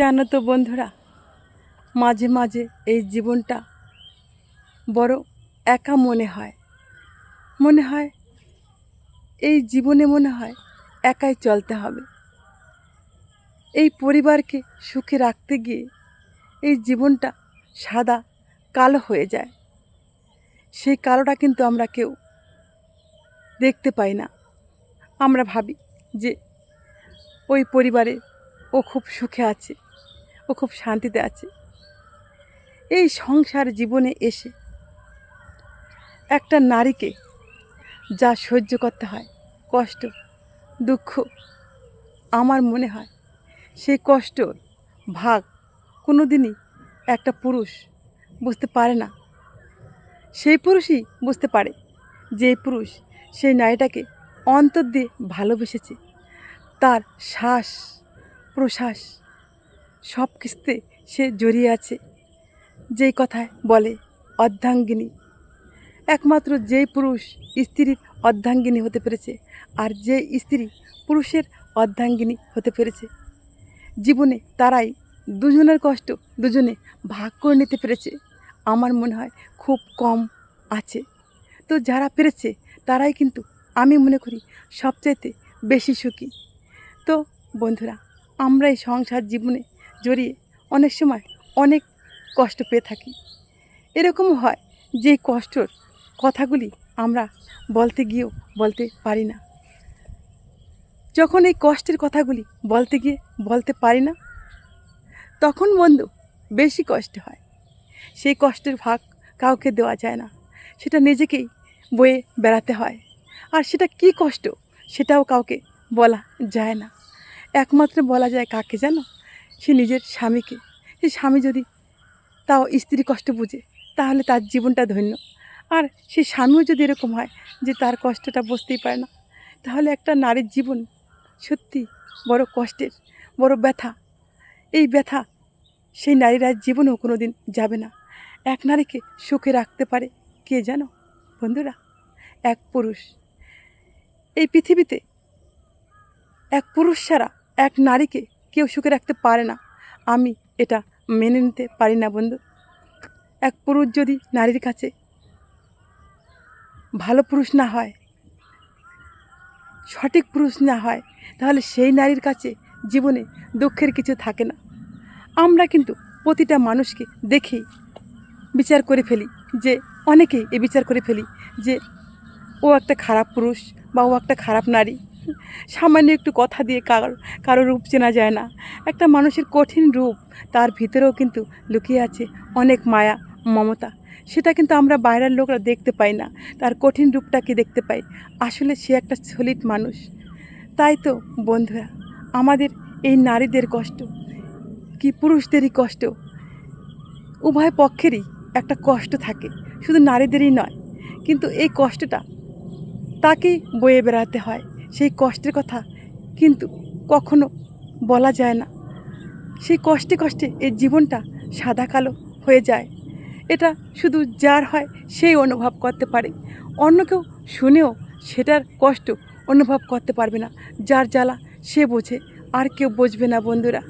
জানো তো বন্ধুরা, মাঝে মাঝে এই জীবনটা বড় একা মনে হয়। মনে হয় এই জীবনে মনে হয় একাই চলতে হবে। এই পরিবারকে সুখে রাখতে গিয়ে এই জীবনটা সাদা কালো হয়ে যায়। সেই কালোটা কিন্তু আমরা কেউ দেখতে পাই না। আমরা ভাবি যে ওই পরিবারে ও খুব সুখে আছে। ও খুব শান্তিতে আছে। এই সংসার জীবনে এসে একটা নারীকে যা সহ্য করতে হয়, কষ্ট, দুঃখ আমার মনে হয়, সেই কষ্টর ভাগ কোনো দিনই একটা পুরুষ বুঝতে পারে না। সেই পুরুষই বুঝতে পারে যে পুরুষ সেই নারীটাকে অন্তর দিয়ে ভালোবেসেছে। তার শ্বাস প্রশ্বাস সব কিছুতে সে জড়িয়ে আছে। যেই কথায় বলে, অর্ধাঙ্গিনী। একমাত্র যেই পুরুষ স্ত্রীর অর্ধাঙ্গিনী হতে পেরেছে, আর যে স্ত্রী পুরুষের অর্ধাঙ্গিনী হতে পেরেছে। জীবনে তারাই দুজনের কষ্ট দুজনে ভাগ করে নিতে পেরেছে, আমার মনে হয় খুব কম আছে। তো যারা পেরেছে, তারাই কিন্তু আমি মনে করি সবচাইতে বেশি সুখী। তো বন্ধুরা, আমরা এই সংসার জীবনে জড়িয়ে অনেক সময় অনেক কষ্ট পেয়ে থাকি। এরকম হয় যে কষ্টর কথাগুলি আমরা বলতে গিয়েও বলতে পারি না। যখন এই কষ্টের কথাগুলি বলতে গিয়ে বলতে পারি না, তখন বন্ধু বেশি কষ্ট হয়। সেই কষ্টের ভাগ কাউকে দেওয়া যায় না। সেটা নিজেকেই বয়ে বেড়াতে হয়। আর সেটা কি কষ্ট সেটাও কাউকে বলা যায় না। একমাত্র বলা যায় কাকে জানো? সে নিজের স্বামীকে, সে স্বামী যদি তাও স্ত্রী কষ্ট বুঝে, তাহলে তার জীবনটা ধন্য। আর সে স্বামীও যদি এরকম হয় যে তার কষ্টটা বুঝতেই পারে না, তাহলে একটা নারীর জীবন সত্যি বড় কষ্টের, বড় ব্যথা। এই ব্যথা সেই নারীরা জীবনেও কোনো দিন যাবে না। এক নারীকে সুখে রাখতে পারে কে জানো? বন্ধুরা, এক পুরুষ। এই পৃথিবীতে এক পুরুষ ছাড়া এক নারীকে কেউ সুখে রাখতে পারে না। আমি এটা মেনে নিতে পারি না বন্ধু। এক পুরুষ যদি নারীর কাছে ভালো পুরুষ না হয়, সঠিক পুরুষ না হয়, তাহলে সেই নারীর কাছে জীবনে দুঃখের কিছু থাকে না। আমরা কিন্তু প্রতিটা মানুষকে দেখেই বিচার করে ফেলি যে, অনেকেই এ বিচার করে ফেলি যে, ও একটা খারাপ পুরুষ বা ও একটা খারাপ নারী। সামান্য একটু কথা দিয়ে কারও কারও রূপ চেনা যায় না। একটা মানুষের কঠিন রূপ, তার ভিতরেও কিন্তু লুকিয়ে আছে অনেক মায়া, মমতা। সেটা কিন্তু আমরা বাইরের লোকরা দেখতে পাই না, তার কঠিন রূপটাকে দেখতে পাই? আসলে সে একটা সলিড মানুষ। তাই তো বন্ধুরা, আমাদের এই নারীদের কষ্ট, কি পুরুষদেরই কষ্ট, উভয় পক্ষেরই একটা কষ্ট থাকে, শুধু নারীদেরই নয়। কিন্তু এই কষ্টটা তাকেই বয়ে বেড়াতে হয়। সেই কষ্টের কথা কিন্তু কখনো বলা যায় না। সেই কষ্টে কষ্টে এই জীবনটা সাদা কালো হয়ে যায়। এটা শুধু যার হয় সেই অনুভব করতে পারে। অন্য কেউ শুনেও সেটার কষ্ট অনুভব করতে পারবে না। যার জ্বালা সে বোঝে, আর কেউ বুঝবে না বন্ধুরা।